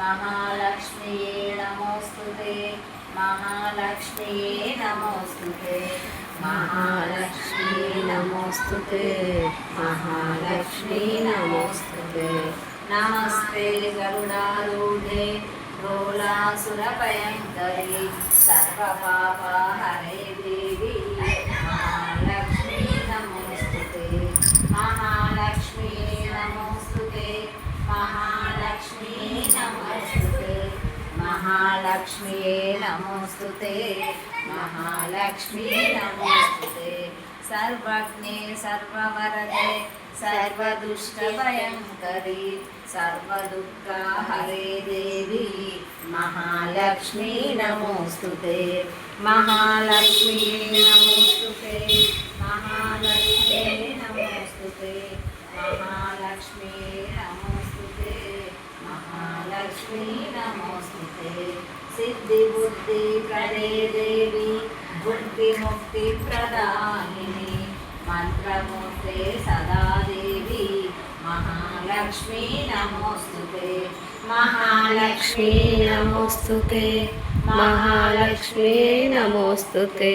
మహాలక్ష్మియే నమోస్తుతే మహాలక్ష్మియే నమోస్తుతే మహాలక్ష్మీ నమోస్తుతే మహాలక్ష్మీ నమోస్తుతే నమస్తే గరుడారూఢే రోలాసురభయంకరి సర్వపాప హరే దేవి. మహాలక్ష్మీ నమోస్తుతే మహా మహాలక్ష్మ్యే నమోస్తుతే మహాలక్ష్మీ నమోస్తుతే. సర్వజ్ఞే సర్వవరదే సర్వదుష్టభయంకరి సర్వదుఃఖా హరే దేవి. మహాలక్ష్మీ నమోస్తుతే మహాలక్ష్మీ నమోస్తుతే మహాలక్ష్మీ నమోస్తుతే మహాలక్ష్మీ నమోస్తుతే. महालक्ष्मी नमोस्तुते सिद्धि बुद्धि प्रदे देवी बुद्धि मुक्ति प्रदायिनी मंत्रमूर्ते सदा देवी महालक्ष्मी नमोस्तुते महालक्ष्मी नमोस्तुते महालक्ष्मी नमोस्तुते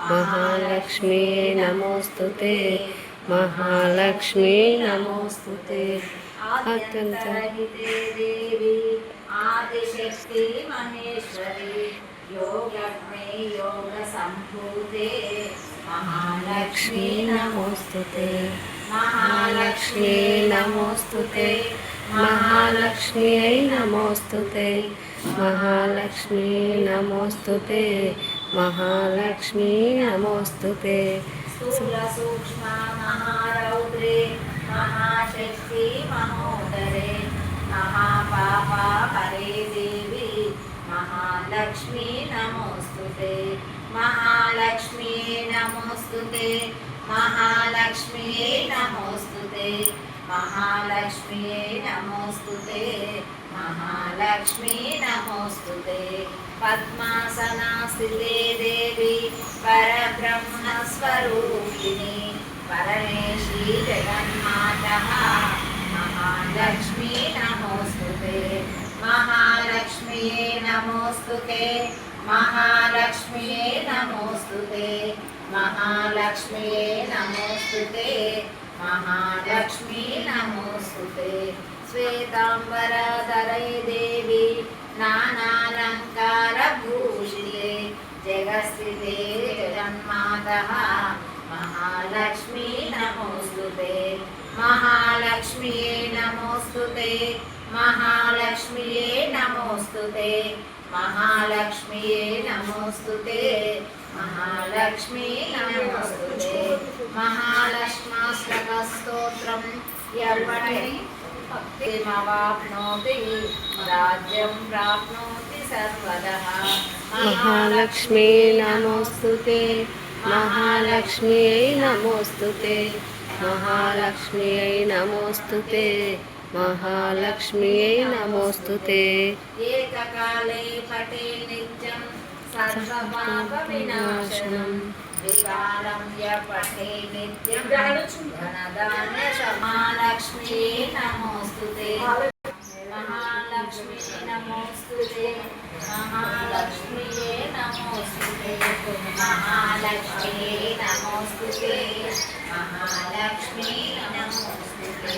महालक्ष्मी नमोस्तुते మహాలక్ష్మీ నమోస్తుతే. అత్యంత అత్యంతరహితే దేవి ఆదిశక్తి మహేశ్వరి యోగజ్ఞే యోగ సంభూతే మహాలక్ష్మీ నమోస్తుతే. మహాలక్ష్మీ నమోస్తుతే. మహాలక్ష్మీ నమోస్తుతే. మహాలక్ష్మీ నమోస్తుతే. మహాలక్ష్మీ నమోస్తుతే. స్థూల సూక్ష్మ మహారౌద్రే మహాశక్తి మహోదరే మహాపాప హరే దేవి మహాలక్ష్మీ నమోస్తుతే మహాలక్ష్మీ నమోస్తుతే మహాలక్ష్మీ నమోస్తుతే మహాలక్ష్మీ నమోస్తుతే మహాలక్ష్మీ నమోస్తుతే పద్మాసనా స్థితే దేవి పరబ్రహ్మస్వరూపిణి పరమేశీ జగన్మాత. మహాలక్ష్మీ నమోస్తుతే మహాలక్ష్మీ నమోస్తుతే మహాలక్ష్మీ నమోస్తుతే మహాలక్ష్మీ నమోస్తుతే మహాలక్ష్మీ నమోస్తుతే. శ్వేతాంబరధరై దేవి నానాలంకారభూషితే జగస్థితే तन्मादः महालक्ष्मी नमोऽस्तु ते। महालक्ष्म्ये नमोऽस्तु ते। महालक्ष्म्ये नमोऽस्तु ते। महालक्ष्म्ये नमोऽस्तु ते। महालक्ष्मी नमोऽस्तु ते। महालक्ष्माष्टकस्तोत्रं यर्वणि भक्तिमवाप्नोति। राज्यं प्राप्नोति। మహాలక్ష్మీ నమోస్తుతే మహాలక్ష్మీ నమోస్తుతే మహాలక్ష్మీ నమోస్తుతే మహాలక్ష్మీ నమోస్తుతే ఏకకాలే పటే నిత్యం సర్వపాప వినాశనం పఠే నిత్యం ధనధాన్య సమాలక్ష్మీ నమోస్తుతే लक्ष्मी नमोस्तुते महालक्ष्मी नमोस्तुते